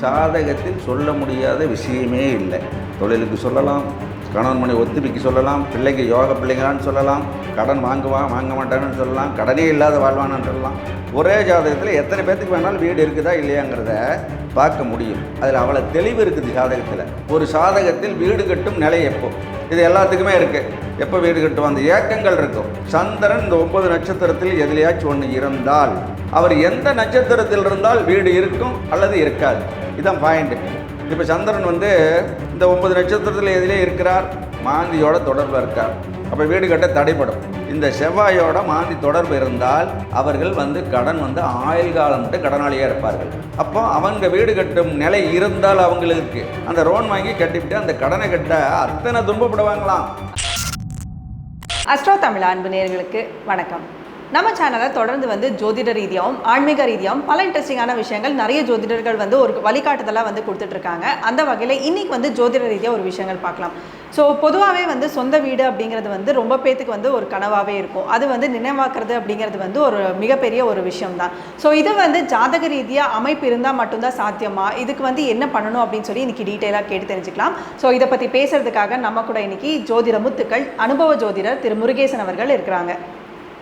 சாதகத்தில் சொல்ல முடியாத விஷயமே இல்லை. தொழிலுக்கு சொல்லலாம். கணவன் மணி ஒத்துமைக்கு சொல்லலாம் பிள்ளைக்கு யோக பிள்ளைங்களான்னு சொல்லலாம் கடன் வாங்குவான் வாங்க மாட்டான்னு சொல்லலாம் கடனே இல்லாத வாழ்வானான்னு சொல்லலாம். ஒரே ஜாதகத்தில் எத்தனை பேர்த்துக்கு வேணாலும் வீடு இருக்குதா இல்லையாங்கிறத பார்க்க முடியும். அதில் அவ்வளோ தெளிவு இருக்குது ஜாதகத்தில். ஒரு சாதகத்தில் வீடு கட்டும் நிலை எப்போ? இது எல்லாத்துக்குமே இருக்குது எப்போ வீடு கட்டும் அந்த ஏக்கங்கள் இருக்கும். சந்திரன் இந்த ஒன்பது நட்சத்திரத்தில் எதிலையாச்சும் ஒன்று இருந்தால் அவர் எந்த நட்சத்திரத்தில் இருந்தால் வீடு இருக்கும் அல்லது இருக்காது. இதான் பாயிண்ட்டு இப்போ சந்திரன் வந்து இந்த ஒன்பது நட்சத்திரத்தில் எதிலே இருக்கிறார் மாந்தியோட தொடர்பு இருக்கார். அப்போ வீடு கட்ட தடைப்படும் இந்த செவ்வாயோட மாந்தி தொடர்பு இருந்தால் அவர்கள் வந்து கடன் வந்து ஆயுள் காலம் மட்டும் கடனாளியாக இருப்பார்கள். அப்போ அவங்க வீடு கட்டும் நிலை இருந்தால் அவங்களுக்கு அந்த லோன் வாங்கி கட்டிவிட்டு அந்த கடனை கட்ட அத்தனை துன்பப்படுவாங்களாம். அஸ்ட்ரோ தமிழ் அன்பு நேர்களுக்கு வணக்கம். நம்ம சேனலை தொடர்ந்து வந்து ஜோதிட ரீதியாகவும் ஆன்மீக ரீதியாகவும் பல இன்ட்ரெஸ்டிங்கான விஷயங்கள் நிறைய ஜோதிடர்கள் வந்து ஒரு வழிகாட்டுதலாக வந்து கொடுத்துட்ருக்காங்க. அந்த வகையில் இன்றைக்கி வந்து ஜோதிட ரீதியாக ஒரு விஷயங்கள் பார்க்கலாம். ஸோ பொதுவாகவே வந்து சொந்த வீடு அப்படிங்கிறது வந்து ரொம்ப பேத்துக்கு வந்து ஒரு கனவாகவே இருக்கும். அது வந்து நினைவாக்குறது அப்படிங்கிறது வந்து ஒரு மிகப்பெரிய ஒரு விஷயம் தான் ஸோ இது வந்து ஜாதக ரீதியாக அமைப்பு இருந்தால் மட்டும்தான் சாத்தியமா? இதுக்கு வந்து என்ன பண்ணணும் அப்படின்னு சொல்லி இன்றைக்கி டீட்டெயிலாக கேட்டு தெரிஞ்சுக்கலாம். ஸோ இதை பற்றி பேசுறதுக்காக நம்ம கூட இன்றைக்கி ஜோதிட முத்துக்கள் அனுபவ ஜோதிடர் திரு முருகேசன் அவர்கள் இருக்கிறாங்க.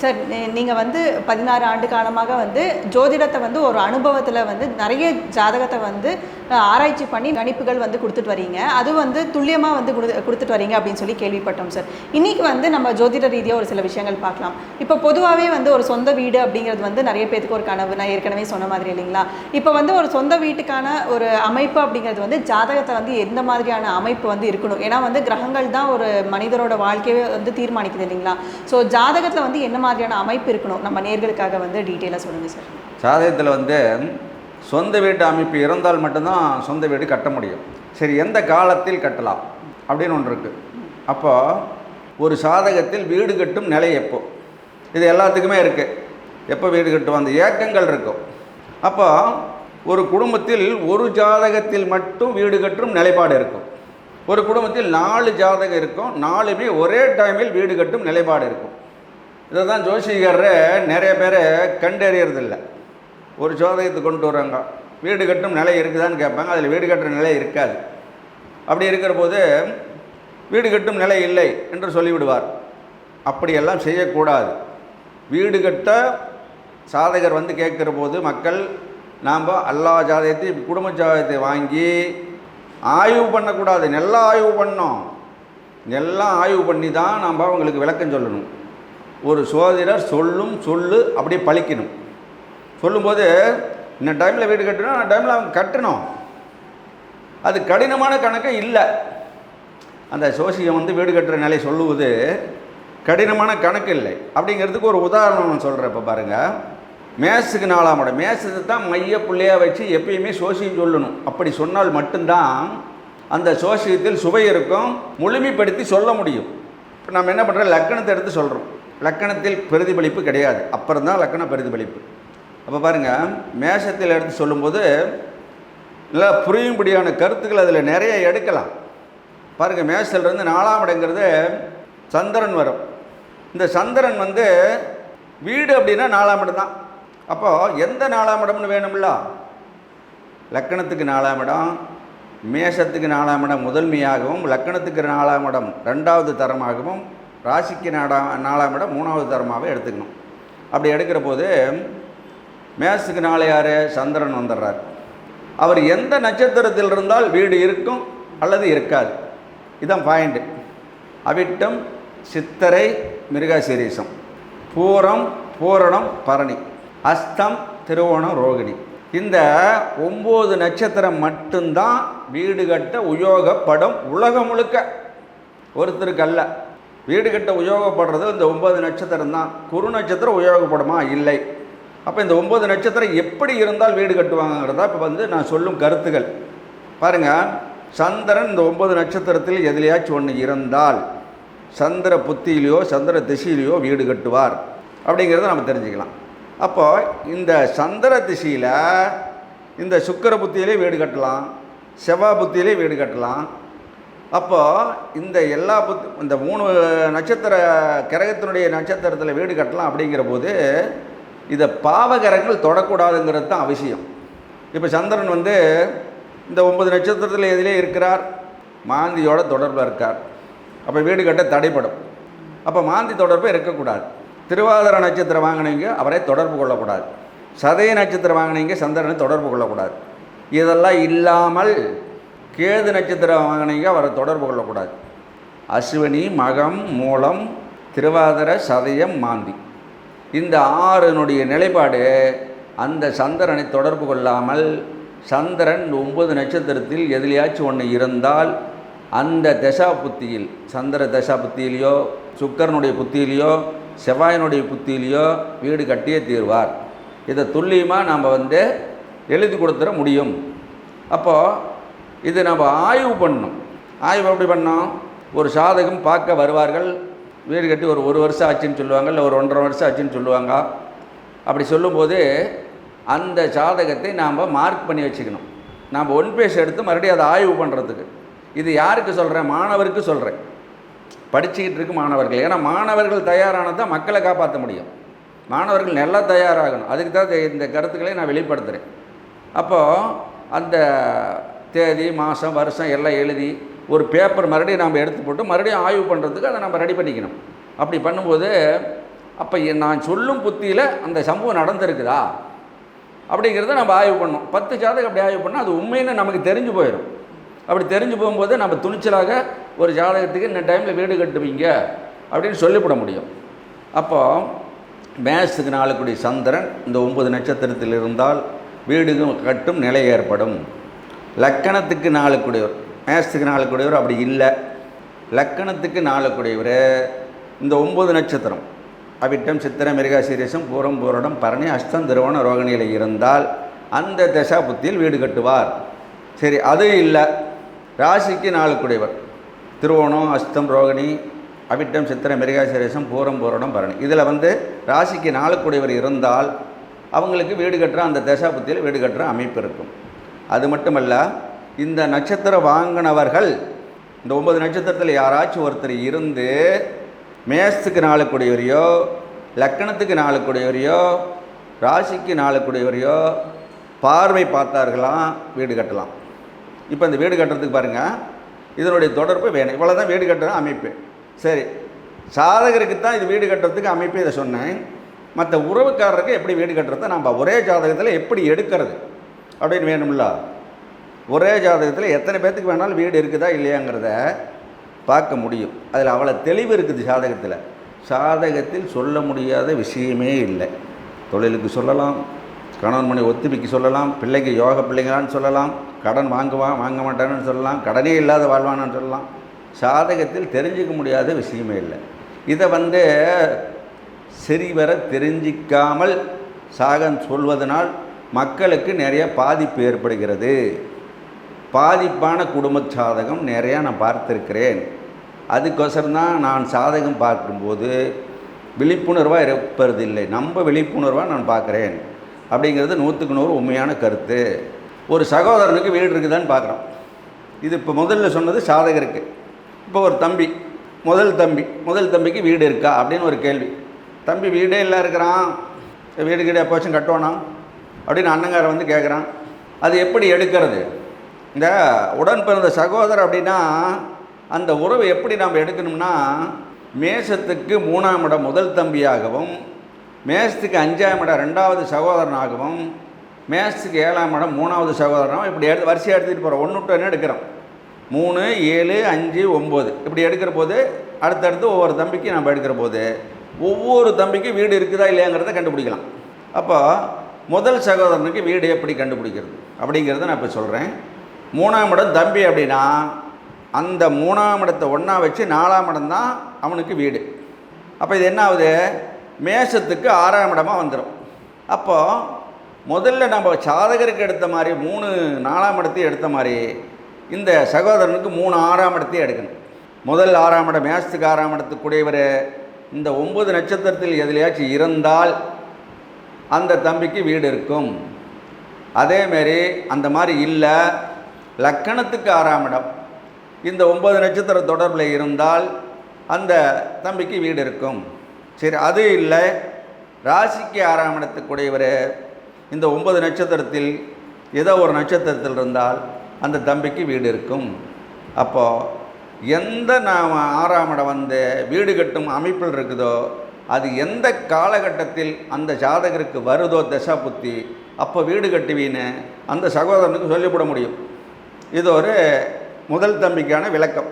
சார் நீங்கள் வந்து பதினாறு ஆண்டு காலமாக வந்து ஜோதிடத்தை வந்து ஒரு அனுபவத்தில் வந்து நிறைய ஜாதகத்தை வந்து ஆராய்ச்சி பண்ணி கணிப்புகள் வந்து கொடுத்துட்டு வரீங்க. அது வந்து துல்லியமாக வந்து கொடு கொடுத்துட்டு வரீங்க அப்படின்னு சொல்லி கேள்விப்பட்டோம் சார். இன்றைக்கி வந்து நம்ம ஜோதிட ரீதியாக ஒரு சில விஷயங்கள் பார்க்கலாம். இப்போ பொதுவாகவே வந்து ஒரு சொந்த வீடு அப்படிங்கிறது வந்து நிறைய பேருக்கு ஒரு கனவு. நான் ஏற்கனவே சொன்ன மாதிரி இல்லைங்களா? இப்போ வந்து ஒரு சொந்த வீட்டுக்கான ஒரு அமைப்பு அப்படிங்கிறது வந்து ஜாதகத்தை வந்து எந்த மாதிரியான அமைப்பு வந்து இருக்கணும்? ஏன்னா வந்து கிரகங்கள் தான் ஒரு மனிதரோட வாழ்க்கையை வந்து தீர்மானிக்குது இல்லைங்களா? ஸோ ஜாதகத்தில் வந்து என்ன மாதிரியான அமைப்பு இருக்கணும். நம்ம நேர்களுக்காக வந்து டீட்டெயிலாக சொல்லுங்கள் சார் சாதகத்தில் வந்து சொந்த வீட்டு அமைப்பு இருந்தால் மட்டும்தான் சொந்த வீடு கட்ட முடியும். சரி எந்த காலத்தில் கட்டலாம்? அப்படின்னு ஒன்று இருக்குது அப்போ ஒரு சாதகத்தில் வீடு கட்டும் நிலை எப்போ? இது எல்லாத்துக்குமே இருக்குது எப்போ வீடு கட்டும் அந்த ஏக்கங்கள் இருக்கும். அப்போ ஒரு குடும்பத்தில் ஒரு ஜாதகத்தில் மட்டும் வீடு கட்டும் நிலைப்பாடு இருக்கும். ஒரு குடும்பத்தில் நாலு ஜாதகம் இருக்கும். நாலுமே ஒரே டைமில் வீடு கட்டும் நிலைப்பாடு இருக்கும். இதை தான் ஜோசிகர் நிறைய பேர் கண்டறியறதில்ல. ஒரு ஜோதகத்தை கொண்டு வராங்க வீடு கட்டும் நிலை இருக்குதான்னு கேட்பாங்க. அதில் வீடு கட்டுற நிலை இருக்காது. அப்படி இருக்கிற போது வீடு கட்டும் நிலை இல்லை என்று சொல்லிவிடுவார். அப்படியெல்லாம் செய்யக்கூடாது. வீடு கட்ட சாதகர் வந்து கேட்குற போது மக்கள் நாம் அல்லா ஜாதகத்தையும் குடும்ப ஜாதகத்தை வாங்கி ஆய்வு பண்ணக்கூடாது. நல்லா ஆய்வு பண்ணோம். எல்லாம் ஆய்வு பண்ணி தான் நாம் அவங்களுக்கு விளக்கம் சொல்லணும். ஒரு சோதிடர் சொல்லும் சொல்லு அப்படியே பழிக்கணும். சொல்லும்போது இந்த டைமில் வீடு கட்டணும் அந்த டைமில் அவங்க கட்டணும். அது கடினமான கணக்கு இல்லை. அந்த சோசியம் வந்து வீடு கட்டுற நிலை சொல்லுவது கடினமான கணக்கு இல்லை. அப்படிங்கிறதுக்கு ஒரு உதாரணம் நான் சொல்கிறேன் இப்போ பாருங்கள் மேஸுக்கு நாலாம் இடம். மேசத்தை தான் மைய புள்ளையாக வச்சு எப்பயுமே சோசியம் சொல்லணும். அப்படி சொன்னால் மட்டும்தான் அந்த சோசியத்தில் சுவை இருக்கும் முழுமைப்படுத்தி சொல்ல முடியும். இப்போ நம்ம என்ன பண்ணுறோம் லக்கணத்தை எடுத்து சொல்கிறோம் லக்கணத்தில் பிரதிபலிப்பு கிடையாது. அப்புறம் தான் லக்கண பிரதிபலிப்பு. அப்போ பாருங்கள் மேஷத்தில் எடுத்து சொல்லும்போது நல்லா புரியும்படியான கருத்துக்கள் அதில் நிறைய எடுக்கலாம். பாருங்கள் மேஷத்துலேருந்து நாலாம் இடங்கிறது சந்திரன் வரும். இந்த சந்திரன் வந்து வீடு அப்படின்னா நாலாம் இடம் தான். அப்போது எந்த நாலாம் இடம்னு வேணும்ல? லக்கணத்துக்கு நாலாம் இடம் மேஷத்துக்கு நாலாம் இடம் முதன்மையாகவும் லக்கணத்துக்கு நாலாம் இடம் ரெண்டாவது தரமாகவும் ராசிக்கு நாடா நாலாம் இடம் மூணாவது தரமாகவே எடுத்துக்கணும். அப்படி எடுக்கிற போது மேசுக்கு நாளை யார்? சந்திரன் வந்துடுறார். அவர் எந்த நட்சத்திரத்தில் இருந்தால் வீடு இருக்கும் அல்லது இருக்காது. இதுதான் பாயிண்ட்டு அவிட்டம் சித்தரை மிருகசீரிசம். பூரம் பூரணம் பரணி. அஸ்தம் திருவோணம் ரோகிணி. இந்த ஒம்பது நட்சத்திரம் மட்டும்தான் வீடு கட்ட உயோகப்படும் உலகம் முழுக்க. ஒருத்தருக்கு அல்ல. வீடு கட்ட உபயோகப்படுறது இந்த ஒன்பது நட்சத்திரம் தான். குரு நட்சத்திரம் உபயோகப்படுமா? இல்லை. அப்போ இந்த ஒம்பது நட்சத்திரம் எப்படி இருந்தால் வீடு கட்டுவாங்கங்கிறதா இப்போ வந்து நான் சொல்லும் கருத்துகள். பாருங்கள் சந்திரன் இந்த ஒன்பது நட்சத்திரத்தில் எதிலையாச்சும் ஒன்று இருந்தால் சந்திர புத்தியிலையோ சந்திர திசையிலையோ வீடு கட்டுவார். அப்படிங்கிறத நம்ம தெரிஞ்சுக்கலாம். அப்போ இந்த சந்திர திசையில் இந்த சுக்கிர புத்தியிலே வீடு கட்டலாம் செவ்வாய் புத்தியிலே வீடு கட்டலாம் அப்போது இந்த எல்லா புத்தி இந்த மூணு நட்சத்திர கிரகத்தினுடைய நட்சத்திரத்தில் வீடு கட்டலாம் அப்படிங்கிற போது இதை பாவகரங்கள் தொடக்கூடாதுங்கிறது தான் அவசியம். இப்போ சந்திரன் வந்து இந்த ஒன்பது நட்சத்திரத்தில் எதிலே இருக்கிறார். மாந்தியோட தொடர்பில் இருக்கார். அப்போ வீடு கட்ட தடைப்படும் அப்போ மாந்தி தொடர்பு இருக்கக்கூடாது. திருவாதிர நட்சத்திரம் வாங்கினீங்க அவரை தொடர்பு கொள்ளக்கூடாது. சதய நட்சத்திரம் வாங்கினீங்க சந்திரனை தொடர்பு கொள்ளக்கூடாது. இதெல்லாம் இல்லாமல் கேது நட்சத்திரம் வாங்கினீங்க அவரை தொடர்பு கொள்ளக்கூடாது. அஸ்வினி மகம் மூலம் திருவாதிர சதயம் மாந்தி. இந்த ஆறுனுடைய நிலைப்பாடு அந்த சந்திரனை தொடர்பு கொள்ளாமல் சந்திரன் ஒன்பது நட்சத்திரத்தில் எதிலையாச்சும் ஒன்று இருந்தால் அந்த தசா புத்தியில் சந்திர தசா புத்தியிலையோ சுக்கரனுடைய புத்தியிலையோ செவ்வாயினுடைய புத்தியிலையோ வீடு கட்டியே தீர்வார். இதை துல்லியமாக நாம் வந்து எழுதி கொடுத்துட முடியும். அப்போது இது நம்ம ஆய்வு பண்ணணும். ஆய்வு எப்படி பண்ணோம்? ஒரு சாதகம் பார்க்க வருவார்கள். வீடு கட்டி ஒரு ஒரு வருஷம் ஆச்சுன்னு சொல்லுவாங்க இல்லை ஒரு ஒன்றரை வருஷம் ஆச்சுன்னு சொல்லுவாங்க. அப்படி சொல்லும்போது அந்த ஜாதகத்தை நாம் மார்க் பண்ணி வச்சுக்கணும். நாம் ஒன் பேஜ் எடுத்து மறுபடியும் அதை ஆய்வு பண்ணுறதுக்கு இது யாருக்கு சொல்கிறேன் மாணவருக்கு சொல்கிறேன் படிச்சுக்கிட்டு இருக்கு மாணவர்கள். ஏன்னா மாணவர்கள் தயாரானது தான் மக்களை காப்பாற்ற முடியும். மாணவர்கள் நல்லா தயாராகணும். அதுக்கு தான் இந்த கருத்துக்களை நான் வெளிப்படுத்துகிறேன் அப்போது அந்த தேதி மாதம் வருஷம் எல்லாம் எழுதி ஒரு பேப்பர் மறுபடியும் நாம் எடுத்து போட்டு மறுபடியும் ஆய்வு பண்ணுறதுக்கு அதை நம்ம ரெடி பண்ணிக்கணும். அப்படி பண்ணும்போது அப்போ நான் சொல்லும் புத்தியில் அந்த சம்பவம் நடந்திருக்குதா? அப்படிங்கிறத நம்ம ஆய்வு பண்ணோம் பத்து ஜாதகம் அப்படி ஆய்வு பண்ணால் அது உண்மைன்னு நமக்கு தெரிஞ்சு போயிடும். அப்படி தெரிஞ்சு போகும்போது நம்ம துணிச்சலாக ஒரு ஜாதகத்துக்கு இந்த டைமில் வீடு கட்டுவீங்க அப்படின்னு சொல்லிவிட முடியும். அப்போ மேஷத்துக்கு நாளுக்குடி சந்திரன் இந்த ஒன்பது நட்சத்திரத்தில் இருந்தால் வீடு கட்டும் நிலை ஏற்படும். லக்கணத்துக்கு நாளுக்குடையவர் மேஷத்துக்கு நாளுக்குடையவர் அப்படி இல்லை. லக்கணத்துக்கு நாளுக்குடையவர் இந்த ஒம்பது நட்சத்திரம். அவிட்டம் சித்திரம் மிருகாசீரிசம் பூரம் பூரடம் பரணி அஸ்தம் திருவோணம் ரோகிணியில் இருந்தால் அந்த தசா புத்தியில் வீடு கட்டுவார். சரி அது இல்லை. ராசிக்கு நாளுக்குடையவர் திருவோணம் அஸ்தம் ரோகிணி அவிட்டம் சித்திர மிருகாசீரிசம் பூரம் பூரடம் பரணி. இதில் வந்து ராசிக்கு நாளுக்குடையவர் இருந்தால் அவங்களுக்கு வீடு கட்டுற அந்த தசா புத்தியில் வீடு கட்டுற அமைப்பு இருக்கும். அது மட்டுமல்ல இந்த நட்சத்திரம் வாங்கினவர்கள் இந்த ஒன்பது நட்சத்திரத்தில் யாராச்சும் ஒருத்தர் இருந்து மேஷத்துக்கு நாளுக்குடையவரையோ லக்கணத்துக்கு நாளுக்குடையவரையோ ராசிக்கு நாளுக்குடையவரையோ பார்வை பார்த்தார்களாம் வீடு கட்டலாம். இப்போ இந்த வீடு கட்டுறதுக்கு பாருங்கள் இதனுடைய தொடர்பு வேணும். இவ்வளோ தான் வீடு கட்டுற அமைப்பு. சரி சாதகருக்கு தான் இது வீடு கட்டுறதுக்கு அமைப்பு இதை சொன்னேன். மற்ற உறவுக்காரருக்கு எப்படி வீடு கட்டுறத நம்ம ஒரே ஜாதகத்தில் எப்படி எடுக்கிறது? அப்படின்னு வேணும்ல. ஒரே ஜாதகத்தில் எத்தனை பேர்த்துக்கு வேணாலும் வீடு இருக்குதா இல்லையாங்கிறத பார்க்க முடியும். அதில் அவ்வளோ தெளிவு இருக்குது ஜாதகத்தில். சாதகத்தில் சொல்ல முடியாத விஷயமே இல்லை. தொழிலுக்கு சொல்லலாம் கணவன் மணி ஒத்துமைக்கு சொல்லலாம் பிள்ளைங்க யோக பிள்ளைங்களான்னு சொல்லலாம் கடன் வாங்குவான் வாங்க மாட்டான்னு சொல்லலாம் கடனே இல்லாத வாழ்வானான்னு சொல்லலாம். சாதகத்தில் தெரிஞ்சிக்க முடியாத விஷயமே இல்லை. இதை வந்து சரிவர தெரிஞ்சிக்காமல் சாகம் சொல்வதனால் மக்களுக்கு நிறைய பாதிப்பு ஏற்படுகிறது. பாதிப்பான குடும்ப சாதகம் நிறையா நான் பார்த்துருக்கிறேன். அதுக்கோசரம் தான் நான் சாதகம் பார்க்கும்போது விழிப்புணர்வாக இருப்பதில்லை. நம்ம விழிப்புணர்வாக நான் பார்க்குறேன். அப்படிங்கிறது நூற்றுக்கு நூறு உண்மையான கருத்து. ஒரு சகோதரனுக்கு வீடு இருக்குதான்னு பார்க்குறோம். இது இப்போ முதல்ல சொன்னது சாதகருக்கு. இப்போ ஒரு தம்பி முதல் தம்பி முதல் தம்பிக்கு வீடு இருக்கா அப்படின்னு ஒரு கேள்வி. தம்பி வீடே இல்லை இருக்கிறான். வீடு கீடு எப்போச்சும் கட்டுவானா? அப்படின்னு அண்ணங்காரன் வந்து கேட்குறான் அது எப்படி எடுக்கிறது? இந்த உடன் பிறந்த சகோதரர் அப்படின்னா அந்த உறவு எப்படி நாம் எடுக்கணும்னா மேசத்துக்கு மூணாம் இடம் முதல் தம்பியாகவும் மேசத்துக்கு அஞ்சாம் இடம் ரெண்டாவது சகோதரனாகவும் மேசத்துக்கு ஏழாம் இடம் மூணாவது சகோதரனாகவும் இப்படி எடுத்து வரிசையாக எடுத்துகிட்டு போகிறோம் ஒன்று விட்டு என்ன எடுக்கிறோம். மூணு ஏழு அஞ்சு ஒம்பது. இப்படி எடுக்கிற போது அடுத்தடுத்து ஒவ்வொரு தம்பிக்கு நம்ம எடுக்கிற போது ஒவ்வொரு தம்பிக்கும் வீடு இருக்குதா இல்லையாங்கிறத கண்டுபிடிக்கலாம். அப்போ முதல் சகோதரனுக்கு வீடு எப்படி கண்டுபிடிக்கிறது? அப்படிங்கிறத நான் இப்போ சொல்கிறேன் மூணாம் இடம் தம்பி அப்படின்னா அந்த மூணாம் இடத்தை ஒன்றா வச்சு நாலாம் இடம் தான் அவனுக்கு வீடு. அப்போ இது என்ன ஆகுது? மேஷத்துக்கு ஆறாம் இடமாக வந்துடும் அப்போது முதல்ல நம்ம சாதகருக்கு எடுத்த மாதிரி மூணு நாலாம் இடத்தையும் எடுத்த மாதிரி இந்த சகோதரனுக்கு மூணு ஆறாம் இடத்தையும் எடுக்கணும். முதல் ஆறாம் இடம் மேஷத்துக்கு ஆறாம் இடத்துக்குடையவர் இந்த ஒன்பது நட்சத்திரத்தில் எதுலையாச்சும் இருந்தால் அந்த தம்பிக்கு வீடு இருக்கும். அதேமாரி அந்த மாதிரி இல்லை. லக்கணத்துக்கு ஆறாம் இடம். இந்த ஒன்பது நட்சத்திர தொடர்பில் இருந்தால் அந்த தம்பிக்கு வீடு இருக்கும். சரி அது இல்லை. ராசிக்கு ஆறாம் இடத்துக்குடையவர் இந்த ஒன்பது நட்சத்திரத்தில் ஏதோ ஒரு நட்சத்திரத்தில் இருந்தால் அந்த தம்பிக்கு வீடு இருக்கும். அப்போது எந்த நாம் ஆறாம் இடம் வந்து வீடு கட்டும் அமைப்பில் இருக்குதோ அது எந்த காலகட்டத்தில் அந்த ஜாதகருக்கு வருதோ தசா புத்தி அப்போ வீடு கட்டுவீன்னு அந்த சகோதரனுக்கு சொல்லிவிட முடியும். இது ஒரு முதல் தம்பிக்கான விளக்கம்.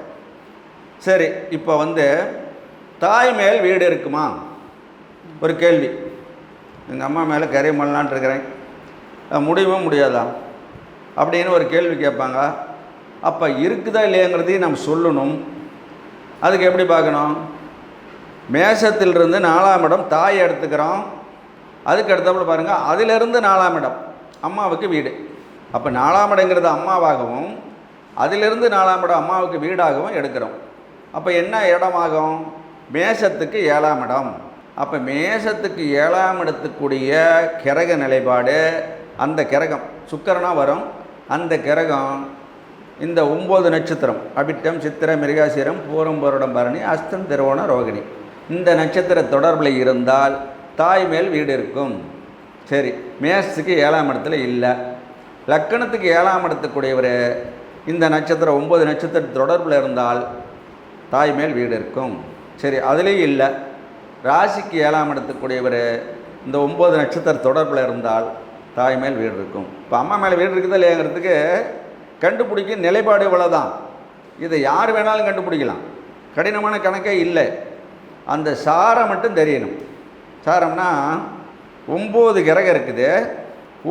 சரி இப்போ வந்து தாய் மேல் வீடு இருக்குமா? ஒரு கேள்வி. எங்கள் அம்மா மேலே கரை மல்லான் இருக்கிறேன். அஹ் முடியாதா? அப்படின்னு ஒரு கேள்வி கேட்பாங்க. அப்போ இருக்குதா இல்லையாங்கிறதையும் நம்ம சொல்லணும். அதுக்கு எப்படி பார்க்கணும்? மேஷத்திலிருந்து நாலாம் இடம் தாய் எடுத்துக்கிறோம் அதுக்கு அடுத்தாப்புல பாருங்கள் அதிலிருந்து நாலாம் இடம் அம்மாவுக்கு வீடு. அப்போ நாலாம் இடங்கிறது அம்மாவாகவும் அதிலிருந்து நாலாம் இடம் அம்மாவுக்கு வீடாகவும் எடுக்கிறோம். அப்போ என்ன இடமாகும்? மேஷத்துக்கு ஏழாம் இடம். அப்போ மேஷத்துக்கு ஏழாம் இடத்துக்குரிய கிரக நிலைப்பாடு அந்த கிரகம் சுக்கரனா வரும். அந்த கிரகம் இந்த ஒம்பது நட்சத்திரம் அபிட்டம் சித்திரம் மிருகாசிரம் பூரம் பொருடம் பரணி அஸ்தம் திருவோணம் ரோகிணி. இந்த நட்சத்திர தொடர்பில் இருந்தால் தாய் மேல் வீடு இருக்கும். சரி மேஷத்துக்கு ஏழாம் இடத்துல இல்லை. லக்கணத்துக்கு ஏழாம் இடத்துக்குடையவர் இந்த நட்சத்திரம் ஒம்பது நட்சத்திர தொடர்பில் இருந்தால் தாய் மேல் வீடு இருக்கும். சரி அதுலேயும் இல்லை. ராசிக்கு ஏழாம் இடத்துக்குடையவர் இந்த ஒம்பது நட்சத்திர தொடர்பில் இருந்தால் தாய் மேல் வீடு இருக்கும். இப்போ அம்மா மேலே வீடு இருக்குதா இல்லையாங்கிறதுக்கு கண்டுபிடிக்க நிலைப்பாடு இவ்வளோதான் இதை யார் வேணாலும் கண்டுபிடிக்கலாம். கடினமான கணக்கே இல்லை. அந்த சாரம் மட்டும் தெரியணும். சாரம்னா ஒம்பது கிரகம் இருக்குது.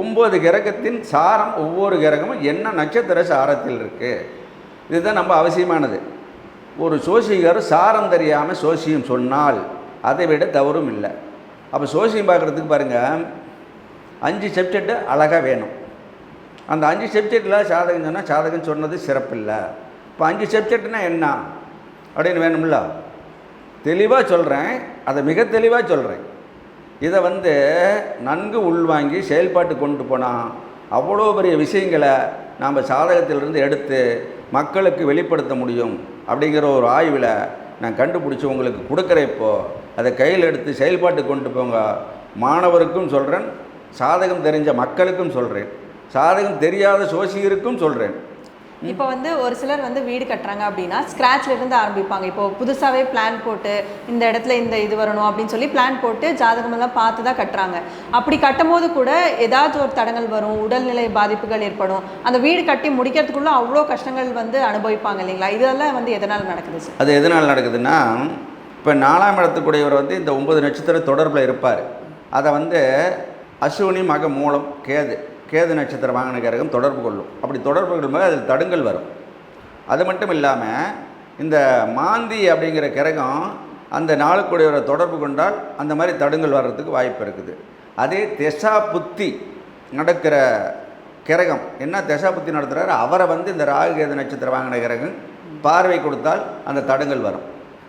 ஒம்பது கிரகத்தின் சாரம் ஒவ்வொரு கிரகமும் என்ன நட்சத்திர சாரத்தில் இருக்குது இதுதான் நம்ம அவசியமானது. ஒரு சோசியர் சாரம் தெரியாமல் சோசியம் சொன்னால் அதை விட தவறும் இல்லை. அப்போ சோசியம் பார்க்குறதுக்கு பாருங்கள் அஞ்சு சப்ஜெக்டு அழகாக வேணும். அந்த அஞ்சு சப்ஜெக்டில் சாதகம் சொன்னால் சாதகம் சொன்னது சிறப்பில்லை. இப்போ அஞ்சு சப்ஜெக்ட்னா என்ன? அப்படின்னு வேணும்ல? தெளிவாக சொல்கிறேன் அதை மிக தெளிவாக சொல்கிறேன் இதை வந்து நன்கு உள்வாங்கி செயல்பாட்டு கொண்டு போனால் அவ்வளோ பெரிய விஷயங்களை நாம் சாதகத்திலிருந்து எடுத்து மக்களுக்கு வெளிப்படுத்த முடியும் அப்படிங்கிற ஒரு ஆய்வில் நான் கண்டுபிடிச்சி உங்களுக்கு கொடுக்குறேன் இப்போது அதை கையில் எடுத்து செயல்பாட்டு கொண்டு போங்க. மாணவருக்கும் சொல்கிறேன் சாதகம் தெரிஞ்ச மக்களுக்கும் சொல்கிறேன் சாதகம் தெரியாத சோசியருக்கும் சொல்கிறேன் இப்போ வந்து ஒரு சிலர் வந்து வீடு கட்டுறாங்க அப்படின்னா ஸ்க்ராட்ச்ல இருந்து ஆரம்பிப்பாங்க. இப்போ புதுசாகவே பிளான் போட்டு இந்த இடத்துல இந்த இது வரணும் அப்படின்னு சொல்லி பிளான் போட்டு ஜாதகமெல்லாம் பார்த்து தான் கட்டுறாங்க. அப்படி கட்டும் போது கூட ஏதாவது ஒரு தடங்கள் வரும் உடல்நிலை பாதிப்புகள் ஏற்படும். அந்த வீடு கட்டி முடிக்கிறதுக்குள்ள அவ்வளோ கஷ்டங்கள் வந்து அனுபவிப்பாங்க இல்லைங்களா? இதெல்லாம் வந்து எதனால் நடக்குது அது எதனால் நடக்குதுன்னா இப்போ நாலாம் இடத்துக்குடையவர் வந்து இந்த ஒன்பது நட்சத்திர தொடர்பில் இருப்பார். அதை வந்து அஸ்வினி மக மூலம் கேது. கேது நட்சத்திரம் வாங்கின கிரகம் தொடர்பு கொள்ளும். அப்படி தொடர்பு கொள்ளும்போது அதில் தடுங்கல் வரும். அது மட்டும் இல்லாமல் இந்த மாந்தி அப்படிங்கிற கிரகம் அந்த நாளுக்குடையவரை தொடர்பு கொண்டால் அந்த மாதிரி தடுங்கல் வர்றதுக்கு வாய்ப்பு இருக்குது. அதே திசா புத்தி நடக்கிற கிரகம் என்ன திசா புத்தி நடத்துகிறாரு அவரை வந்து இந்த ராகு கேது நட்சத்திரம் வாங்கின கிரகம் பார்வை கொடுத்தால் அந்த தடுங்கல் வரும்.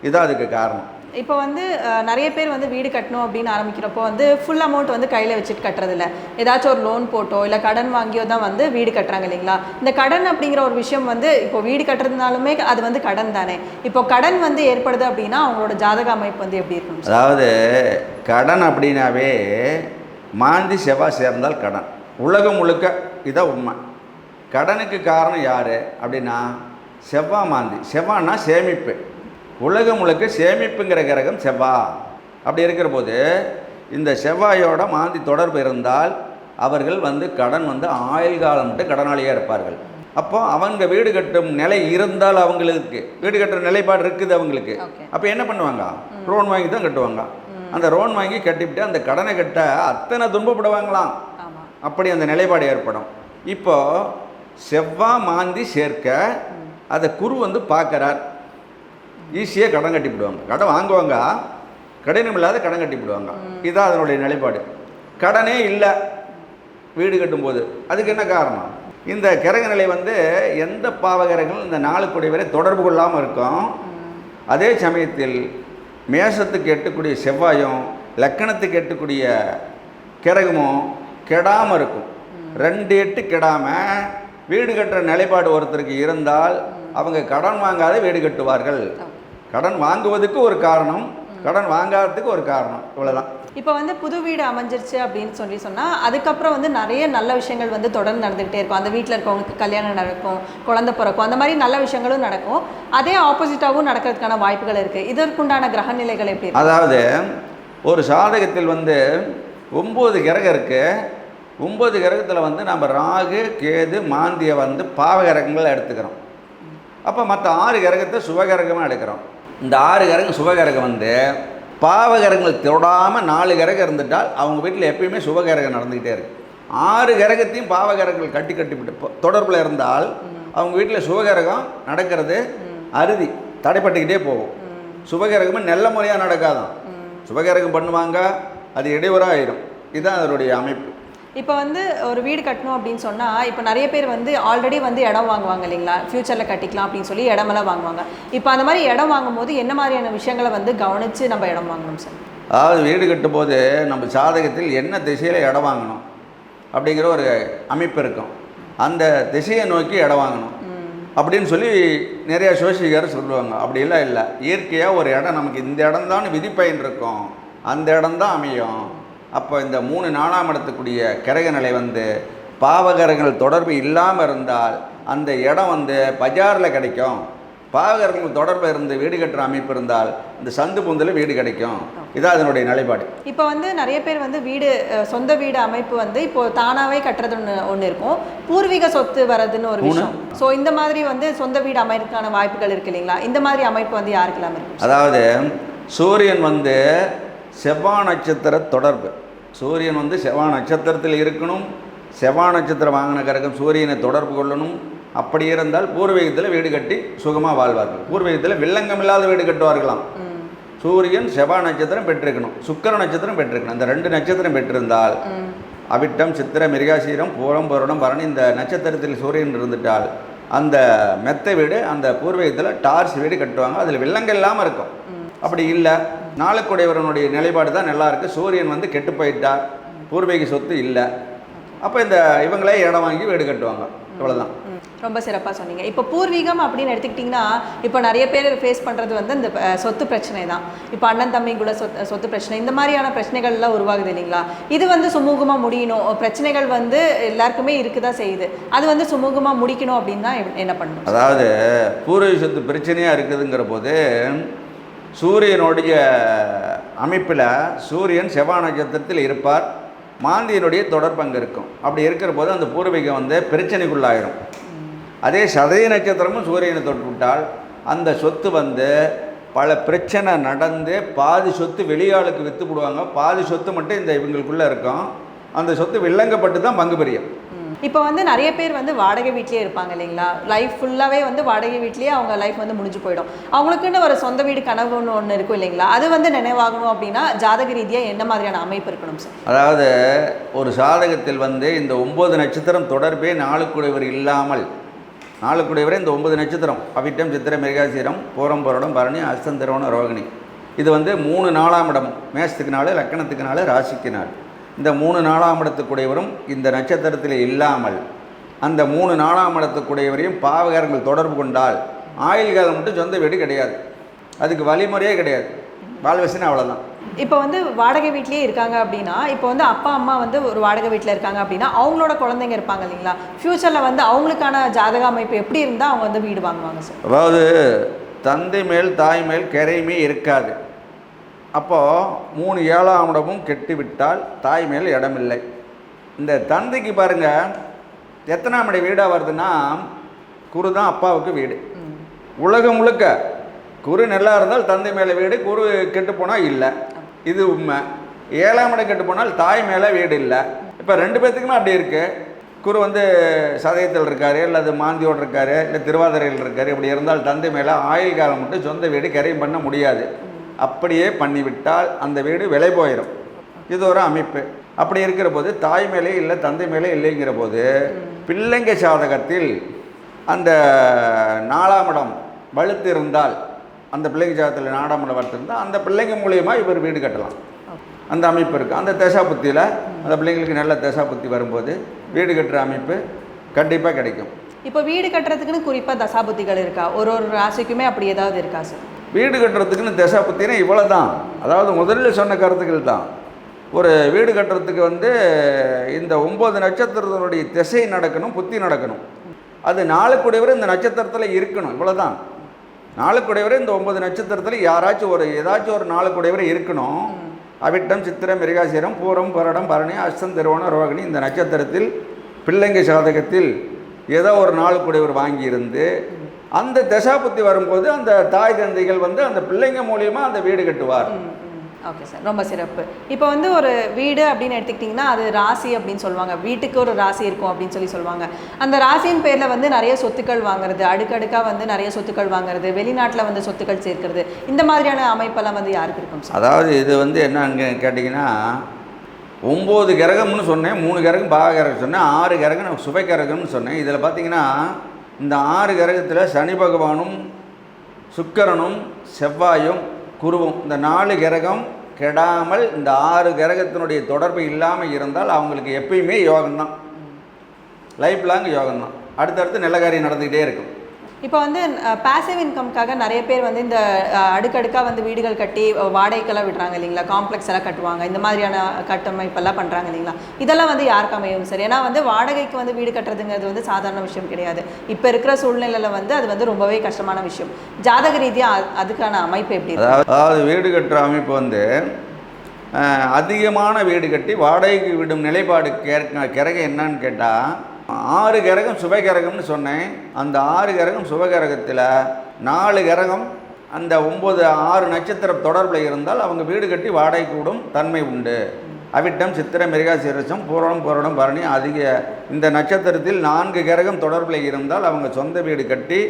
இதான் அதுக்கு காரணம். இப்போ வந்து நிறைய பேர் வந்து வீடு கட்டணும் அப்படின்னு ஆரம்பிக்கிறப்போ வந்து ஃபுல் அமௌண்ட் வந்து கையில் வச்சுட்டு கட்டுறதில்ல. ஏதாச்சும் ஒரு லோன் போட்டோ இல்லை கடன் வாங்கியோ தான் வந்து வீடு கட்டுறாங்க இல்லைங்களா? இந்த கடன் அப்படிங்கிற ஒரு விஷயம் வந்து இப்போ வீடு கட்டுறதுனாலுமே அது வந்து கடன் தானே. இப்போ கடன் வந்து ஏற்படுது அப்படின்னா அவங்களோட ஜாதக அமைப்பு வந்து எப்படி இருக்கும்? அதாவது கடன் அப்படின்னாவே மாந்தி செவ்வாய் சேர்ந்தால் கடன். உலகம் முழுக்க இதான் உண்மை. கடனுக்கு காரணம் யார் அப்படின்னா செவ்வாய் மாந்தி. செவ்வாய்னா சேமிப்பு. உலகம் முழுக்க சேமிப்புங்கிற கிரகம் செவ்வாய் அப்படி இருக்கிற போது இந்த செவ்வாயோட மாந்தி தொடர்பு இருந்தால் அவர்கள் வந்து கடன் வந்து ஆயுள் காலம் மட்டும் கடனாளியாக இருப்பார்கள். அப்போ அவங்க வீடு கட்டும் நிலை இருந்தால் அவங்களுக்கு வீடு கட்டுற நிலைப்பாடு இருக்குது அவங்களுக்கு. அப்போ என்ன பண்ணுவாங்க? லோன் வாங்கி தான் கட்டுவாங்க. அந்த லோன் வாங்கி கட்டிவிட்டு அந்த கடனை கட்ட அத்தனை துன்பப்படுவாங்களாம். அப்படி அந்த நிலைப்பாடு ஏற்படும். இப்போ செவ்வா மாந்தி சேர்க்க அதை குரு வந்து பார்க்கறார். ஈஸியாக கடன் கட்டிவிடுவாங்க கடன் வாங்குவாங்க. கடினம் இல்லாத கடன் கட்டிவிடுவாங்க இதுதான் அதனுடைய நிலைப்பாடு. கடனே இல்லை. வீடு கட்டும்போது. அதுக்கு என்ன காரணம்? இந்த கிரக நிலை வந்து எந்த பாவகிரகங்களும் இந்த நாளுக்குடைய வரை தொடர்பு கொள்ளாமல் இருக்கும்? அதே சமயத்தில் மேஷத்துக்கு எட்டக்கூடிய செவ்வாயும் லக்கணத்துக்கு எட்டக்கூடிய கிரகமும் கெடாமல் இருக்கும். ரெண்டு எட்டு கெடாமல் வீடு கட்டுற நிலைப்பாடு ஒருத்தருக்கு இருந்தால் அவங்க கடன் வாங்காத வீடு கட்டுவார்கள். கடன் வாங்குவதுக்கு ஒரு காரணம் கடன் வாங்காததுக்கு ஒரு காரணம் இவ்வளோதான் இப்போ வந்து புது வீடு அமைஞ்சிருச்சு அப்படின்னு சொல்லி சொன்னால் அதுக்கப்புறம் வந்து நிறைய நல்ல விஷயங்கள் வந்து தொடர்ந்து நடந்துகிட்டே இருக்கும். அந்த வீட்டில் இருக்கவங்களுக்கு கல்யாணம் நடக்கும் குழந்தை பிறக்கும் அந்த மாதிரி நல்ல விஷயங்களும் நடக்கும். அதே ஆப்போசிட்டாகவும் நடக்கிறதுக்கான வாய்ப்புகள் இருக்குது இதற்குண்டான கிரக நிலைகள் எப்படி அதாவது ஒரு சாதகத்தில் வந்து ஒம்பது கிரகம் இருக்கு. ஒம்பது கிரகத்தில் வந்து நம்ம ராகு கேது மாந்தியை வந்து பாவகிரகங்களை எடுத்துக்கிறோம். அப்போ மற்ற ஆறு கிரகத்தை சுபகிரகமாக எடுக்கிறோம். இந்த ஆறு கிரகம் சுபகிரகம் வந்து பாவகிரகங்கள் தொடாமல் நாலு கிரகம் இருந்துட்டால் அவங்க வீட்டில் எப்பயுமே சுபகிரகம் நடந்துக்கிட்டே இருக்கு. ஆறு கிரகத்தையும் பாவகிரகங்கள் கட்டி கட்டி விட்டு தொடர்பில் இருந்தால் அவங்க வீட்டில் சுபகிரகம் நடக்கிறது அறுதி தடைப்பட்டுக்கிட்டே போகும். சுபகிரகமும் நல்ல முறையாக நடக்காதான் சுபகிரகம் பண்ணுவாங்க அது இடையூறாக ஆயிரும் இதுதான் அதனுடைய அமைப்பு. இப்போ வந்து ஒரு வீடு கட்டணும் அப்படின்னு சொன்னால் இப்போ நிறைய பேர் வந்து ஆல்ரெடி வந்து இடம் வாங்குவாங்க இல்லைங்களா? ஃப்யூச்சரில் கட்டிக்கலாம் அப்படின்னு சொல்லி இடமெல்லாம் வாங்குவாங்க. இப்போ அந்த மாதிரி இடம் வாங்கும்போது என்ன மாதிரியான விஷயங்களை வந்து கவனித்து நம்ம இடம் வாங்கணும் சார்? அதாவது வீடு கட்டும்போது நம்ம சாதகத்தில் என்ன திசையில் இடம் வாங்கணும் அப்படிங்கிற ஒரு அமைப்பு இருக்கும். அந்த திசையை நோக்கி இடம் வாங்கணும். அப்படின்னு சொல்லி நிறைய சோசிகார் சொல்லுவாங்க. அப்படிலாம் இல்லை. இயற்கையாக ஒரு இடம் நமக்கு இந்த இடம் தான் விதிப்பயன் இருக்கும் அந்த இடம் தான் அமையும். அப்போ இந்த மூணு நாலாம் இடத்துக்குரிய கிரக நிலை வந்து பாவகரங்கள் தொடர்பு இல்லாமல் இருந்தால் அந்த இடம் வந்து பஜாரில் கிடைக்கும். பாவகரங்கள் தொடர்பு இருந்து வீடு கட்டுற அமைப்பு இருந்தால் இந்த சந்து புந்தில் வீடு கிடைக்கும். இதான் அதனுடைய நிலைப்பாடு. இப்போ வந்து நிறைய பேர் வந்து வீடு சொந்த வீடு அமைப்பு வந்து இப்போ தானாகவே கட்டுறது ஒன்று ஒன்று இருக்கும். பூர்வீக சொத்து வர்றதுன்னு ஒரு விஷயம். ஸோ இந்த மாதிரி வந்து சொந்த வீடு அமைக்கிறதுக்கான வாய்ப்புகள் இருக்கு இல்லைங்களா? இந்த மாதிரி அமைப்பு வந்து யாருக்கெல்லாம் இருக்கும்? அதாவது சூரியன் வந்து செவ்வாய் நட்சத்திர தொடர்பு. சூரியன் வந்து செவ்வாய் நட்சத்திரத்தில் இருக்கணும். செவ்வாய் நட்சத்திரம் வாங்கின கிரகம் சூரியனை தொடர்பு கொள்ளணும். அப்படி இருந்தால் பூர்வீகத்தில் வீடு கட்டி சுகமாக வாழ்வார்கள். பூர்வீகத்தில் வில்லங்கம் இல்லாத வீடு கட்டுவார்களாம். சூரியன் செவ்வாய் நட்சத்திரம் பெற்றிருக்கணும். சுக்கிர நட்சத்திரம் பெற்றிருக்கணும். அந்த ரெண்டு நட்சத்திரம் பெற்றிருந்தால் அவிட்டம் சித்திர மிருகாசீரம் பூரம் புரணம் பரணி இந்த நட்சத்திரத்தில் சூரியன் இருந்துட்டால் அந்த மெத்த வீடு அந்த பூர்வீகத்தில் டார்ஸ் வீடு கட்டுவாங்க. அதில் வில்லங்கம் இல்லாமல் இருக்கும். அப்படி இல்லை. நாளுக்குடையவரனுடைய நிலைப்பாடு தான் நல்லா இருக்கு. சூரியன் வந்து கெட்டு போயிட்டார் பூர்வீக சொத்து இல்லை. அப்போ இந்த இவங்களே இடம் வாங்கி வீடு கட்டுவாங்க. இவ்வளோதான் ரொம்ப சிறப்பாக சொன்னீங்க. இப்போ பூர்வீகம் அப்படின்னு எடுத்துக்கிட்டிங்கன்னா இப்போ நிறைய பேர் ஃபேஸ் பண்ணுறது வந்து இந்த சொத்து பிரச்சனை தான். இப்போ அண்ணன் தம்பிக்குள்ள சொத்து சொத்து பிரச்சனை. இந்த மாதிரியான பிரச்சனைகள்லாம் உருவாகுது இல்லைங்களா? இது வந்து சுமூகமாக முடியணும். பிரச்சனைகள் வந்து எல்லாருக்குமே இருக்குதா செய்யுது. அது வந்து சுமூகமாக முடிக்கணும் அப்படின்னா என்ன பண்ணணும்? அதாவது பூர்வீக சொத்து பிரச்சனையாக இருக்குதுங்கிற போது சூரியனுடைய அமைப்பில் சூரியன் செவ்வாய் நட்சத்திரத்தில் இருப்பார். மாந்தியனுடைய தொடர்பு அங்கே இருக்கும். அப்படி இருக்கிற போது அந்த பூர்வீகம் வந்து பிரச்சனைக்குள்ளாயிரும். அதே சதய நட்சத்திரமும் சூரியனை தொட்டுவிட்டால் அந்த சொத்து வந்து பல பிரச்சனை நடந்து பாதி சொத்து வெளியாளுக்கு விற்று போடுவாங்க. பாதி சொத்து மட்டும் இந்த இவங்களுக்குள்ளே இருக்கும். அந்த சொத்து வில்லங்கப்பட்டு தான் பங்கு பெரியும் இப்போ வந்து நிறைய பேர் வந்து வாடகை வீட்லயே இருப்பாங்க இல்லைங்களா? லைஃப் ஃபுல்லாகவே வந்து வாடகை வீட்லயே அவங்க லைஃப் வந்து முடிஞ்சு போயிடும். அவங்களுக்குன்னு ஒரு சொந்த வீடு கனவுன்னு ஒன்று இருக்கும் இல்லைங்களா? அது வந்து நினைவாகணும் அப்படின்னா ஜாதக ரீதியாக என்ன மாதிரியான அமைப்பு இருக்கணும் சார் அதாவது ஒரு சாதகத்தில் வந்து இந்த ஒம்பது நட்சத்திரம் தொடர்பே நாளுக்குடையவர் இல்லாமல் நாளுக்குடையவரே இந்த ஒன்பது நட்சத்திரம். அவிட்டம் சித்திர மிருகாசீரம் பூரம் புரடம் பரணி அஸ்தம் ரோகிணி. இது வந்து மூணு நாலாம் இடம் மேஷத்துக்கு நாள் லக்கணத்துக்கு நாள் ராசிக்கு நாள். இந்த மூணு நாலாம் இடத்துக்குடையவரும் இந்த நட்சத்திரத்தில் இல்லாமல் அந்த மூணு நாலாம் இடத்துக்குடையவரையும் பாவகாரங்கள் தொடர்பு கொண்டால் ஆயுள் காலம் மட்டும் சொந்த வீடு கிடையாது. அதுக்கு வழிமுறையே கிடையாது. வாழ்வசனே அவ்வளோதான் இப்போ வந்து வாடகை வீட்லயே இருக்காங்க அப்படின்னா இப்போ வந்து அப்பா அம்மா வந்து ஒரு வாடகை வீட்டில் இருக்காங்க அப்படின்னா அவங்களோட குழந்தைங்க இருப்பாங்க இல்லைங்களா? ஃப்யூச்சரில் வந்து அவங்களுக்கான ஜாதக அமைப்பு எப்படி இருந்தால் அவங்க வந்து வீடு வாங்குவாங்க சார்? அதாவது தந்தை மேல் தாய் மேல் கரையுமே இருக்காது. அப்போது மூணு ஏழாம் இடமும் கெட்டுவிட்டால் தாய் மேல் இடமில்லை. இந்த தந்தைக்கு பாருங்கள் எத்தனாம் இடம் வீடாக வருதுன்னா குரு தான் அப்பாவுக்கு வீடு. உலகம் முழுக்க குரு நல்லா இருந்தால் தந்தை மேலே வீடு குரு கெட்டு போனால் இல்லை. இது உண்மை. ஏழாம் இடம் கெட்டு போனால் தாய் மேலே வீடு இல்லை. இப்போ ரெண்டு பேர்த்துக்குமே அப்படி இருக்குது குரு வந்து சதயத்தில் இருக்காரு அல்லது மாந்தியோடு இருக்காரு இல்லை திருவாதிரையில் இருக்காரு. இப்படி இருந்தால் தந்தை மேலே ஆயுள் காலம் மட்டும் சொந்த வீடு கரையும் பண்ண முடியாது. அப்படியே பண்ணிவிட்டால் அந்த வீடு விலை போயிடும் இது ஒரு அமைப்பு. அப்படி இருக்கிற போது தாய் மேலே இல்லை தந்தை மேலே இல்லைங்கிற போது பிள்ளைங்க சாதகத்தில் அந்த நாலாம் இடம் வலுத்து இருந்தால் அந்த பிள்ளைங்க ஜாதகத்தில் நாலாம் இடம் வலுத்து இருந்தால் அந்த பிள்ளைங்க மூலியமா இவர் வீடு கட்டலாம். அந்த அமைப்பு இருக்குது அந்த தசாபுத்தியில் அந்த பிள்ளைங்களுக்கு நல்ல தசாபுத்தி வரும்போது வீடு கட்டுற அமைப்பு கண்டிப்பாக கிடைக்கும். இப்போ வீடு கட்டுறதுக்குன்னு குறிப்பாக தசாபுத்திகள் இருக்கா? ஒரு ஒரு ராசிக்குமே அப்படி ஏதாவது இருக்கா சார்? வீடு கட்டுறதுக்குன்னு தசாபுத்தினா இவ்வளோ தான் அதாவது முதல்ல சொன்ன கருத்துக்கள் தான். ஒரு வீடு கட்டுறதுக்கு வந்து இந்த ஒம்பது நட்சத்திரத்தினுடைய திசை நடக்கணும் புத்தி நடக்கணும். அது நாளுக்குடையவர் இந்த நட்சத்திரத்தில் இருக்கணும் இவ்வளோ தான் நாளுக்குடையவர் இந்த ஒம்பது நட்சத்திரத்தில் யாராச்சும் ஒரு ஏதாச்சும் ஒரு நாளுக்குடையவர் இருக்கணும். அவிட்டம் சித்திரம் மிருகாசிரம் பூரம் பரடம் பரணி அஸ்தம் திருவோணம் ரோகிணி இந்த நட்சத்திரத்தில் பிள்ளைங்க சாதகத்தில் ஏதோ ஒரு நாளுக்குடையவர் வாங்கியிருந்து அந்த தசாபுத்தி வரும்போது அந்த தாய் தந்தைகள் வந்து அந்த பிள்ளைங்க மூலியமா அந்த வீடு கட்டுவார். ஓகே சார் ரொம்ப சிறப்பு. இப்போ வந்து ஒரு வீடு அப்படின்னு எடுத்துக்கிட்டிங்கன்னா அது ராசி அப்படின்னு சொல்லுவாங்க. வீட்டுக்கு ஒரு ராசி இருக்கும் அப்படின்னு சொல்லி சொல்லுவாங்க. அந்த ராசியின் பேரில் வந்து நிறைய சொத்துக்கள் வாங்குறது அடுக்கடுக்காக வந்து நிறைய சொத்துக்கள் வாங்குறது வெளிநாட்டில் வந்து சொத்துக்கள் சேர்க்கிறது இந்த மாதிரியான அமைப்பெல்லாம் வந்து யாருக்கு இருக்கும் சார் அதாவது இது வந்து என்னன்னு கேட்டிங்கன்னா ஒம்பது கிரகம்னு சொன்னேன் மூணு கிரகம் பாக கிரகம் சொன்னேன் ஆறு கிரகம் சுப கிரகம்னு சொன்னேன். இதில் பார்த்தீங்கன்னா இந்த ஆறு கிரகத்தில் சனி பகவானும் சுக்கரனும் செவ்வாயும் குருவும் இந்த நாலு கிரகம் கெடாமல் இந்த ஆறு கிரகத்தினுடைய தொடர்பு இல்லாமல் இருந்தால் அவங்களுக்கு எப்பயுமே யோகம்தான். Life long யோகம்தான். அடுத்தடுத்து நல்ல காரியம் நடந்துக்கிட்டே இருக்கும். இப்போ வந்து பேசிவ் இன்கம்க்காக நிறைய பேர் வந்து இந்த அடுக்கடுக்காக வந்து வீடுகள் கட்டி வாடகைக்கெல்லாம் விடுறாங்க இல்லைங்களா? காம்ப்ளெக்ஸ் எல்லாம் கட்டுவாங்க. இந்த மாதிரியான கட்டமைப்பெல்லாம் பண்ணுறாங்க இல்லைங்களா? இதெல்லாம் வந்து யாருக்கு அமையும் சார்? ஏன்னா வந்து வாடகைக்கு வந்து வீடு கட்டுறதுங்கிறது வந்து சாதாரண விஷயம் கிடையாது. இப்போ இருக்கிற சூழ்நிலையில் வந்து அது வந்து ரொம்பவே கஷ்டமான விஷயம். ஜாதக ரீதியாக அதுக்கான அமைப்பு எப்படி அதாவது வீடு கட்டுற அமைப்பு வந்து அதிகமான வீடு கட்டி வாடகைக்கு விடும் நிலைப்பாடு கேட்க கிரகம் என்னன்னு கேட்டால் ஆறு கிரகம் சுபகிரகம்னு சொன்னேன். அந்த ஆறு கிரகம் சுபகிரகத்தில் நாலு கிரகம் அந்த ஒம்பது ஆறு நட்சத்திரம் தொடர்பில் இருந்தால் அவங்க வீடு கட்டி வாடகை கூடும் தன்மை உண்டு. அவிட்டம் சித்திரை மிருகாசீரசம் பூரணம் பூரணம் பரணி அதிக இந்த நட்சத்திரத்தில் நான்கு கிரகம் தொடர்பில் இருந்தால் அவங்க சொந்த வீடு கட்டி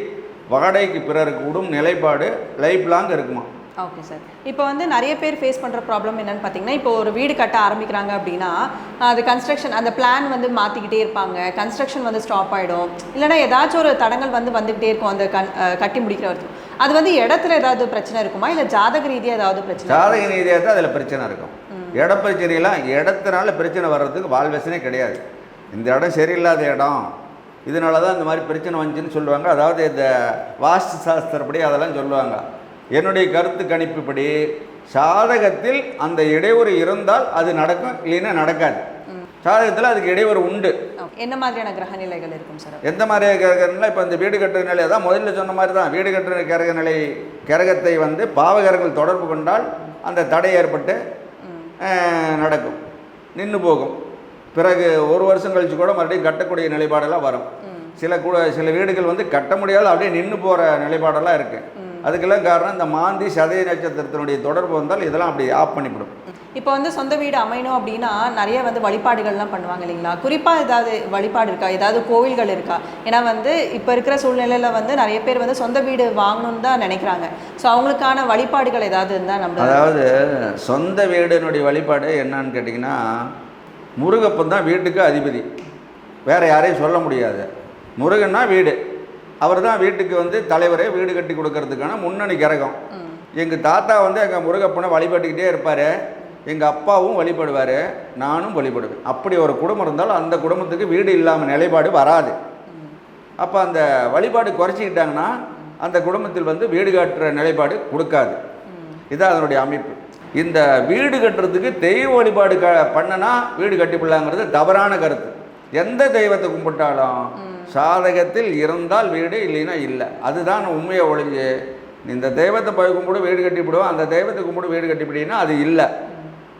வாடகைக்கு பிறருக்கு கூடும் நிலைப்பாடு லைஃப் லாங் இருக்குமா ஓகே சார் இப்போ வந்து நிறைய பேர் ஃபேஸ் பண்ணுற ப்ராப்ளம் என்னன்னு பார்த்தீங்கன்னா இப்போ ஒரு வீடு கட்ட ஆரம்பிக்கிறாங்க அப்படின்னா அது கன்ஸ்ட்ரக்ஷன் அந்த பிளான் வந்து மாற்றிக்கிட்டே இருப்பாங்க. கன்ஸ்ட்ரக்ஷன் வந்து ஸ்டாப் ஆகிடும் இல்லைன்னா ஏதாச்சும் ஒரு தடங்கள் வந்து வந்துக்கிட்டே இருக்கும் அந்த கண் கட்டி முடிக்கிற வரைக்கும். அது வந்து இடத்துல ஏதாவது பிரச்சனை இருக்குமா? இல்லை ஜாதக ரீதியாக ஏதாவது பிரச்சனை ஜாதக நீதியாக தான் அதில் பிரச்சனை இருக்கும். இட பிரச்சனையெல்லாம் இடத்தினால பிரச்சனை வர்றதுக்கு வாழ்வசனே கிடையாது. இந்த இடம் சரியில்லாத இடம். இதனால தான் இந்த மாதிரி பிரச்சனை வந்துச்சுன்னு சொல்லுவாங்க. அதாவது இந்த வாஸ்து சாஸ்திரப்படி அதெல்லாம் சொல்லுவாங்க. என்னுடைய கருத்து கணிப்புப்படி சாதகத்தில் அந்த இடையூறு இருந்தால் அது நடக்கும் இல்லைன்னா நடக்காது. சாதகத்தில் அதுக்கு இடையூறு உண்டு. என்ன மாதிரியான கிரக நிலைகள் இருக்கும் சார்? எந்த மாதிரி கிரகம்னா இப்போ இந்த வீடு கட்டுற நிலை தான் முதல்ல சொன்ன மாதிரி தான். வீடு கட்டுற கிரக நிலை கிரகத்தை வந்து பாவகரங்கள் தொடர்பு கொண்டால் அந்த தடை ஏற்பட்டு நடக்கும். நின்று போகும். பிறகு ஒரு வருஷம் கழிச்சு கூட மறுபடியும் கட்டக்கூடிய நிலைப்பாடெல்லாம் வரும். சில கூட சில வீடுகள் வந்து கட்ட முடியாத அப்படியே நின்று போகிற நிலைப்பாடெல்லாம் இருக்குது அதுக்கெல்லாம் காரணம் இந்த மாந்தி சதய நட்சத்திரத்தினுடைய தொடர்பு வந்தால் இதெல்லாம் அப்படி ஆஃப் பண்ணிவிடும். இப்போ வந்து சொந்த வீடு அமையணும் அப்படின்னா நிறைய வந்து வழிபாடுகள்லாம் பண்ணுவாங்க இல்லைங்களா? குறிப்பாக ஏதாவது வழிபாடு இருக்கா? ஏதாவது கோவில்கள் இருக்கா? ஏன்னா வந்து இப்போ இருக்கிற சூழ்நிலையில் வந்து நிறைய பேர் வந்து சொந்த வீடு வாங்கணும்னு தான் நினைக்கிறாங்க. ஸோ அவங்களுக்கான வழிபாடுகள் ஏதாவது இருந்தால் நம்ம அதாவது சொந்த வீடினுடைய வழிபாடு என்னன்னு கேட்டிங்கன்னா முருகப்பன் தான் வீட்டுக்கு அதிபதி. வேறு யாரையும் சொல்ல முடியாது. முருகன்னா வீடு. அவர் தான் வீட்டுக்கு வந்து தலைவரே வீடு கட்டி கொடுக்கறதுக்கான முன்னணி கிரகம். எங்கள் தாத்தா வந்து எங்கள் முருகப்பனை வழிபட்டுக்கிட்டே இருப்பார். எங்கள் அப்பாவும் வழிபடுவார். நானும் வழிபடுவேன். அப்படி ஒரு குடும்பம் இருந்தாலும் அந்த குடும்பத்துக்கு வீடு இல்லாமல் நிலைப்பாடு வராது. அப்போ அந்த வழிபாடு குறைச்சிக்கிட்டாங்கன்னா அந்த குடும்பத்தில் வந்து வீடு கட்டுற நிலைப்பாடு கொடுக்காது. இதுதான் அதனுடைய அமைப்பு. இந்த வீடு கட்டுறதுக்கு தெய்வ வழிபாடு க பண்ணனா வீடு கட்டிப்பிடலாங்கிறது தவறான கருத்து. எந்த தெய்வத்தை கும்பிட்டாலும் சாதகத்தில் இருந்தால் வீடு இல்லைன்னா இல்லை. அதுதான் உண்மையை ஒழிஞ்சு இந்த தெய்வத்தை போய் கும்பிடு வீடு கட்டிவிடுவோம் அந்த தெய்வத்தை கும்பிடு வீடு கட்டிப்பிடினா அது இல்லை.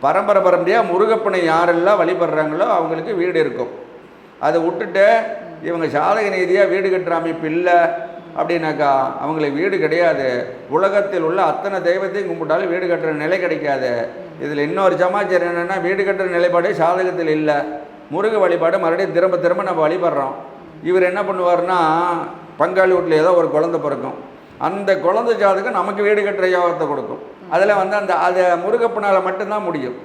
பரம்பரை பரம்பரையாக முருகப்பனை யாரெல்லாம் வழிபடுறாங்களோ அவங்களுக்கு வீடு இருக்கும். அதை விட்டுட்டு இவங்க சாதக நீதியாக வீடு கட்டுற அமைப்பு இல்லை அப்படின்னாக்கா அவங்களுக்கு வீடு கிடையாது. உலகத்தில் உள்ள அத்தனை தெய்வத்தையும் கும்பிட்டாலும் வீடு கட்டுற நிலை கிடைக்காது. இதில் இன்னொரு சமாச்சாரம் என்னென்னா வீடு கட்டுற நிலைப்பாடு சாதகத்தில் இல்லை. முருக வழிபாடு மறுபடியும் திரும்ப திரும்ப நம்ம வழிபடுறோம். இவர் என்ன பண்ணுவார்னா பங்காளி வீட்டில் ஏதோ ஒரு குழந்தை பிறக்கும். அந்த குழந்தை ஜாதகம் நமக்கு வீடு கட்டுற யோகத்தை கொடுக்கும். அதில் வந்து அந்த அதை முருகப்பனால் மட்டும்தான் முடியும்.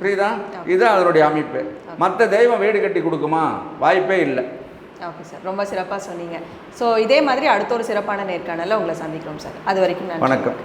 புரியுதா? இதுதான் அதனுடைய அமைப்பு. மற்ற தெய்வம் வீடு கட்டி கொடுக்குமா? வாய்ப்பே இல்லை. Okay sir. ரொம்ப சிறப்பாக சொன்னீங்க. ஸோ இதே மாதிரி அடுத்த ஒரு சிறப்பான நேர்காணலில் உங்களை சந்திக்கிறோம் சார். அது வரைக்கும் வணக்கம்.